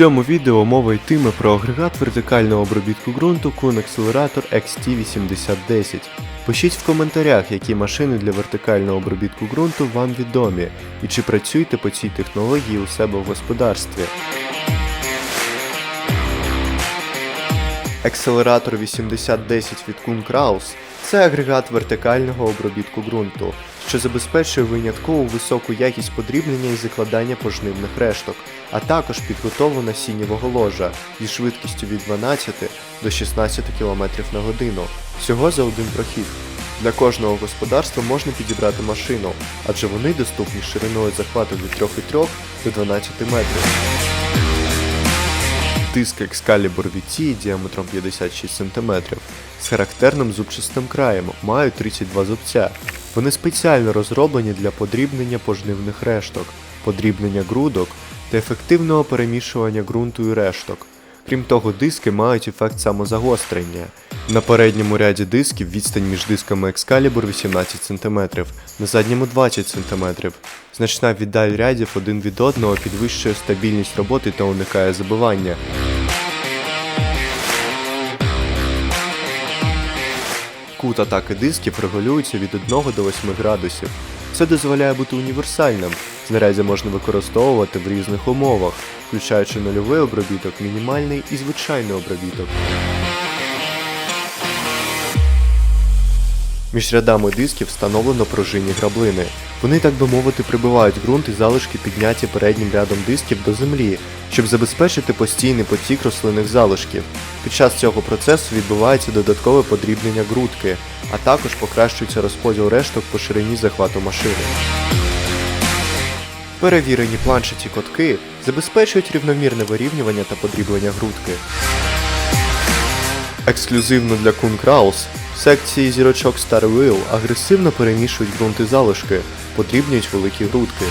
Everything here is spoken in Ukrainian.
цьому відео мова йтиме про агрегат вертикального обробітку ґрунту Accelerator XT8010. Пишіть в коментарях, які машини для вертикального обробітку ґрунту вам відомі, і чи працюєте по цій технології у себе в господарстві. Акселератор 8010 від Kun Kraus – це агрегат вертикального обробітку ґрунту, що забезпечує винятково високу якість подрібнення і закладання пожнивних решток, а також підготову насіннєвого ложа зі швидкістю від 12 до 16 км на годину, всього за один прохід. Для кожного господарства можна підібрати машину, адже вони доступні шириною захвату від 3,3 до 12 метрів. Диск Excalibur VT діаметром 56 см з характерним зубчастим краєм мають 32 зубця. Вони спеціально розроблені для подрібнення пожнивних решток, подрібнення ґрудок та ефективного перемішування ґрунту і решток. Крім того, диски мають ефект самозагострення. На передньому ряді дисків відстань між дисками Excalibur 18 см, на задньому 20 см. Значна віддаль рядів один від одного підвищує стабільність роботи та уникає забивання. Кут атаки дисків регулюється від 1 до 8 градусів. Це дозволяє бути універсальним. Знаряддя можна використовувати в різних умовах, включаючи нульовий обробіток, мінімальний і звичайний обробіток. Між рядами дисків встановлено пружинні граблини. Вони, так би мовити, прибивають ґрунт і залишки підняті переднім рядом дисків до землі, щоб забезпечити постійний потік рослинних залишків. Під час цього процесу відбувається додаткове подрібнення ґрунтки, а також покращується розподіл решток по ширині захвату машини. Перевірені планшеті котки забезпечують рівномірне вирівнювання та подріблення грудки. Ексклюзивно для Kun Kraus секції зірочок Star Wheel агресивно перемішують ґрунти залишки, потрібні великі грудки.